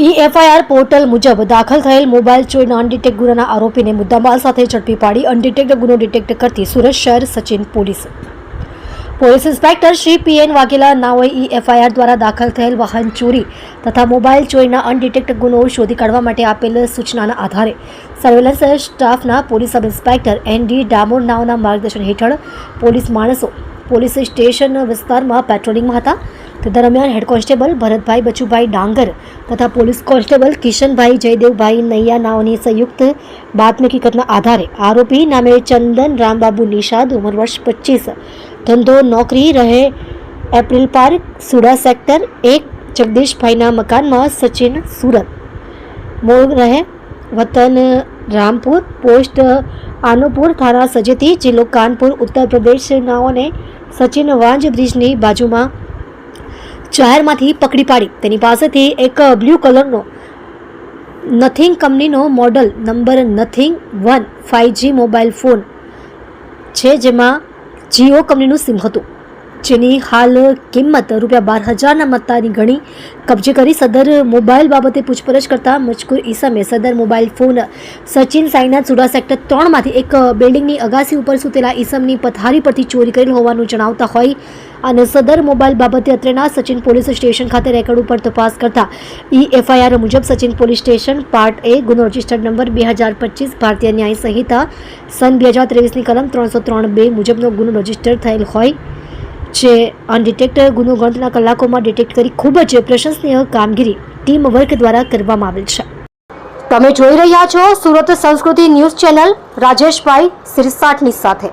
ઈ FIR portal મુજબ દાખલ થયેલ મોબાઈલ ચોરીના અનડિટેક્ટ ગુનાના આરોપીને મુદ્દામાલ સાથે ઝડપી પાડી અનડિટેક્ટ ગુનો ડિટેક્ટ કરતી સુરત શહેર Sachin police. Police inspector Shri P N Vaghela નાઓએ ઈ એફઆઈઆર દ્વારા દાખલ થયેલ વાહન ચોરી તથા મોબાઈલ ચોરીના અનડિટેક્ટ ગુનો શોધી કાઢવા માટે આપેલ સૂચનાના આધારે સર્વેલન્સ સ્ટાફના police sub inspector N D Damor નાઓના માર્ગદર્શન હેઠળ પોલીસ માણસો પોલીસ સ્ટેશન વિસ્તારમાં પેટ્રોલિંગમાં હતા. તે દરમિયાન હેડ કોન્સ્ટેબલ ભરતભાઈ બચુભાઈ ડાંગર તથા પોલીસ કોન્સ્ટેબલ કિશનભાઈ જયદેવભાઈ નૈયા નાઓની સંયુક્ત બાતમી હકીકતના આધારે આરોપી નામે ચંદન રામબાબુ નિષાદ, ઉંમર વર્ષ પચીસ. ધંધો, નોકરી, રહે એપ્રિલ પાર્ક સુડા સેક્ટર એક, જગદીશભાઈના મકાનમાં સચિન સુરત. મૂળ રહે વતન રામપુર, પોસ્ટ આનુપુર થાના સજેતી જિલ્લો કાનપુર, ઉત્તર પ્રદેશનાઓને સચિન વાંજ બ્રિજની બાજુમાં જાહેરમાંથી પકડી પાડી. તેની પાસેથી એક બ્લુ કલરનો નથિંગ કંપનીનો model number Nothing one five G mobile phone છે, જેમાં જીઓ કંપનીનું સિમ હતું. જેની હાલ કિંમત રૂપિયા બાર હજારના મત્તાની ગણી કબજે કરી સદર મોબાઈલ બાબતે પૂછપરછ કરતા મજકૂર ઈસમે સદર mobile phone Sachin Sainath SUDA sector ત્રણમાંથી એક બિલ્ડિંગની અગાસી ઉપર સૂતેલા ઈસમની પથારી પરથી ચોરી કરેલ હોવાનું જણાવતા હોય અને સદર મોબાઈલ બાબતે અત્રેના સચિન પોલીસ સ્ટેશન ખાતે રેકર્ડ ઉપર તપાસ કરતા ઈ એફઆઈઆર મુજબ Sachin police station part A ગુનો રજિસ્ટર્ડ નંબર બે હજાર પચીસ ભારતીય ન્યાય સંહિતા સન બે હજાર ત્રેવીસની કલમ ત્રણસો ત્રણ બે મુજબનો ગુનો રજિસ્ટર થયેલ હોય જે અનડિટેક્ટર ગુનો ગણતરીના કલાકોમાં ડિટેક્ટ કરી ખૂબ જ પ્રશંસનીય કામગીરી ટીમ વર્ક દ્વારા કરવામાં આવેલ છે. તમે જોઈ રહ્યા છો સુરત સંસ્કૃતિ ન્યૂઝ ચેનલ રાજેશભાઈ સિરસાટની સાથે.